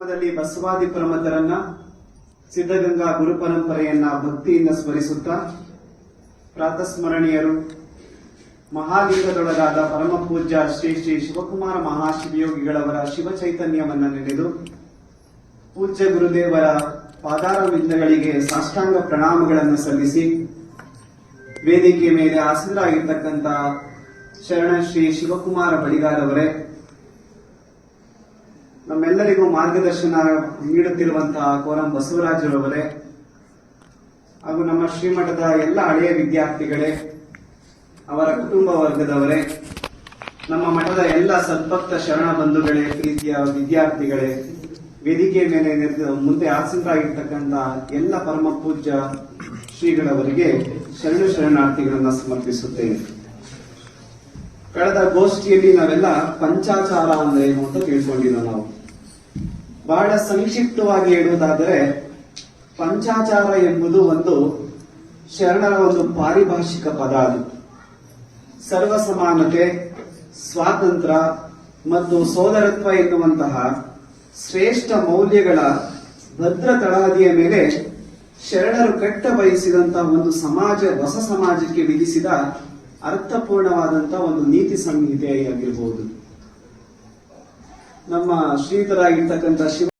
ಬಸವಾದಿ ಪರಮತರನ್ನ ಸಿದ್ಧಗಂಗಾ ಗುರು ಪರಂಪರೆಯನ್ನ ಭಕ್ತಿಯಿಂದ ಸ್ಮರಿಸುತ್ತಾ ಪ್ರಾತಸ್ಮರಣೀಯರು, ಮಹಾಲಿಂಗದೊಳಗಾದ ಪರಮ ಪೂಜ್ಯ ಶ್ರೀ ಶ್ರೀ ಶಿವಕುಮಾರ ಮಹಾಶಿವಯೋಗಿಗಳವರ ಶಿವ ಚೈತನ್ಯವನ್ನ ನೆನೆದು ಪೂಜ್ಯ ಗುರುದೇವರ ಪಾದಾರವಿಂದಗಳಿಗೆ ಸಾಷ್ಟಾಂಗ ಪ್ರಣಾಮಗಳನ್ನು ಸಲ್ಲಿಸಿ ವೇದಿಕೆ ಮೇಲೆ ಆಸೀನರಾಗಿರ್ತಕ್ಕಂಥ ಶರಣ ಶ್ರೀ ಶಿವಕುಮಾರ ಬಳಿಗಾರವರೇ ನಮ್ಮೆಲ್ಲರಿಗೂ ಮಾರ್ಗದರ್ಶನ ನೀಡುತ್ತಿರುವಂತಹ ಕೋರಂ ಬಸವರಾಜರವರೇ ಹಾಗೂ ನಮ್ಮ ಶ್ರೀಮಠದ ಎಲ್ಲ ಹಳೆಯ ವಿದ್ಯಾರ್ಥಿಗಳೇ, ಅವರ ಕುಟುಂಬ ವರ್ಗದವರೇ, ನಮ್ಮ ಮಠದ ಎಲ್ಲ ಸದ್ಭಕ್ತ ಶರಣ ಬಂಧುಗಳೇ, ಪ್ರೀತಿಯ ವಿದ್ಯಾರ್ಥಿಗಳೇ ವೇದಿಕೆ ಮೇಲೆ ಮುಂದೆ ಆಸೀನರಾಗಿರ್ತಕ್ಕಂಥ ಎಲ್ಲ ಪರಮ ಪೂಜ್ಯ ಶ್ರೀಗಳವರಿಗೆ ಶರಣ ಶರಣಾರ್ಥಿಗಳನ್ನ ಸಮರ್ಪಿಸುತ್ತೇನೆ. ಕಳೆದ ಗೋಷ್ಠಿಯಲ್ಲಿ ನಾವೆಲ್ಲ ಪಂಚಾಚಾರ ಅಂದ್ರೆ ಏನು ಅಂತ ತಿಳ್ಕೊಂಡಿದ್ದ ನಾವು. ಬಹಳ ಸಂಕ್ಷಿಪ್ತವಾಗಿ ಹೇಳುವುದಾದರೆ ಪಂಚಾಚಾರ ಎಂಬುದು ಒಂದು ಶರಣರ ಒಂದು ಪಾರಿಭಾಷಿಕ ಪದ ಅದು. ಸರ್ವ ಸಮಾನತೆ ಸ್ವಾತಂತ್ರ್ಯ ಮತ್ತು ಸೋದರತ್ವ ಎನ್ನುವಂತಹ ಶ್ರೇಷ್ಠ ಮೌಲ್ಯಗಳ ಭದ್ರ ತಳಹದಿಯ ಮೇಲೆ ಶರಣರು ಕಟ್ಟ ಬಯಸಿದಂತಹ ಒಂದು ಸಮಾಜ, ಹೊಸ ಸಮಾಜಕ್ಕೆ ವಿಧಿಸಿದ ಅರ್ಥಪೂರ್ಣವಾದಂತಹ ಒಂದು ನೀತಿ ಸಂಹಿತೆಯಾಗಿರಬಹುದು ನಮ್ಮ ಶ್ರೀತರಾಗಿರ್ತಕ್ಕಂಥ ಶಿವ